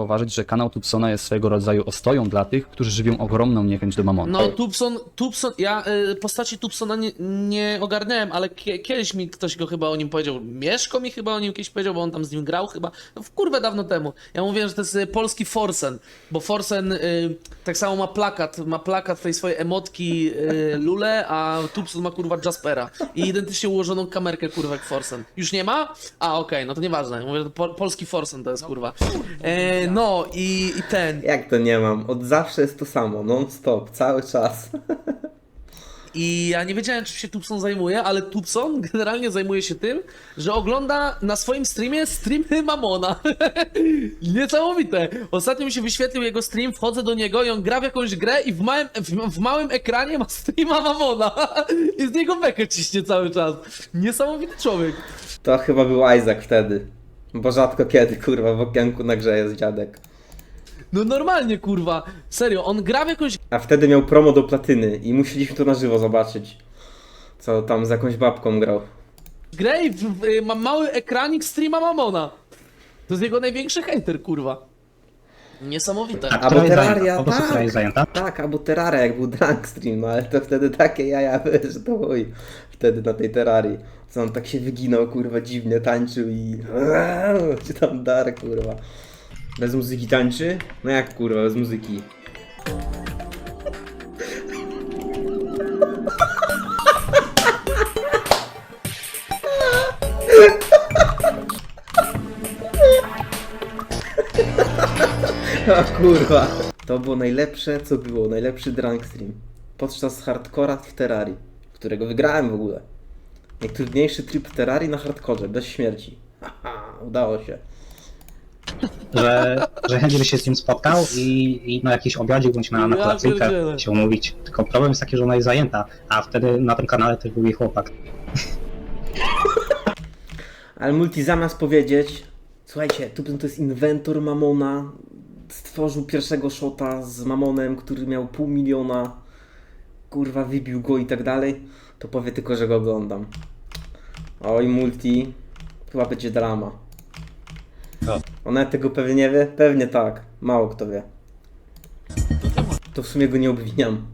zauważyć, że kanał Tubsona jest swego rodzaju ostoją dla tych, którzy żywią ogromną niechęć do mamona. No, Tubson, Tubson, ja y, postaci Tubsona nie, nie ogarnąłem, ale kie, kiedyś mi ktoś go chyba o nim powiedział. Mieszko mi chyba o nim kiedyś powiedział, bo on tam z nim grał chyba. No, w kurwę dawno temu. Ja mówiłem, że to jest y, polski Forsen, bo Forsen y, tak samo ma plakat, ma plakat tej swojej emotki y, Lule, a Tubson ma kurwa Jaspera. I identycznie ułożoną kamerkę kurwa jak Forsen. Już nie ma? A, okej, no to nieważne. Mówię, że to po, polski Forsen to jest kurwa. E, no i, i ten. Jak to nie mam? Od zawsze jest to samo, non stop, cały czas. I ja nie wiedziałem, czym się Tubson zajmuje, ale Tubson generalnie zajmuje się tym, że ogląda na swoim streamie streamy Mamona. Niesamowite. Ostatnio mi się wyświetlił jego stream, wchodzę do niego i on gra w jakąś grę i w małym, w, w małym ekranie ma streama Mamona. I z niego bekę ciśnie cały czas. Niesamowity człowiek. To chyba był Isaac wtedy. Bo rzadko kiedy, kurwa, w okienku na grze jest dziadek. No normalnie, kurwa. Serio, on gra w jakąś A wtedy miał promo do platyny i musieliśmy to na żywo zobaczyć. Co tam z jakąś babką grał. grę i w, w, ma mały ekranik streama Mamona. To jest jego największy hater, kurwa. Niesamowite. Albo jest Terraria, zajęta? Po prostu tak. zajęta? Tak, albo Terraria, jak był Drunk Stream, no ale to wtedy takie jaja, wiesz, że to chuj. Wtedy na tej Terrarii. Co on tak się wyginał, kurwa, dziwnie tańczył i... Czy tam dar, kurwa. Bez muzyki tańczy? No jak, kurwa, bez muzyki? O kurwa. To było najlepsze, co było. Najlepszy drunk stream. Podczas hardcora w Terrarii, którego wygrałem w ogóle. Najtrudniejszy tryb w Terrarii na hardkorze, bez śmierci. Haha, udało się. Że, że chętnie by się z nim spotkał i, i na jakiś obiadzik bądź na, na Ja kolacyjkę pierdzielę. się umówić. Tylko problem jest taki, że ona jest zajęta, a wtedy na tym kanale też był jej chłopak. Ale Multi zamiast powiedzieć, słuchajcie, tu to jest inwentor Mamona, stworzył pierwszego shota z Mamonem, który miał pół miliona, kurwa wybił go i tak dalej, to powie tylko, że go oglądam. Oj, Multi, chyba będzie drama. Co? Ona tego pewnie nie wie? Pewnie tak, mało kto wie. To w sumie go nie obwiniam.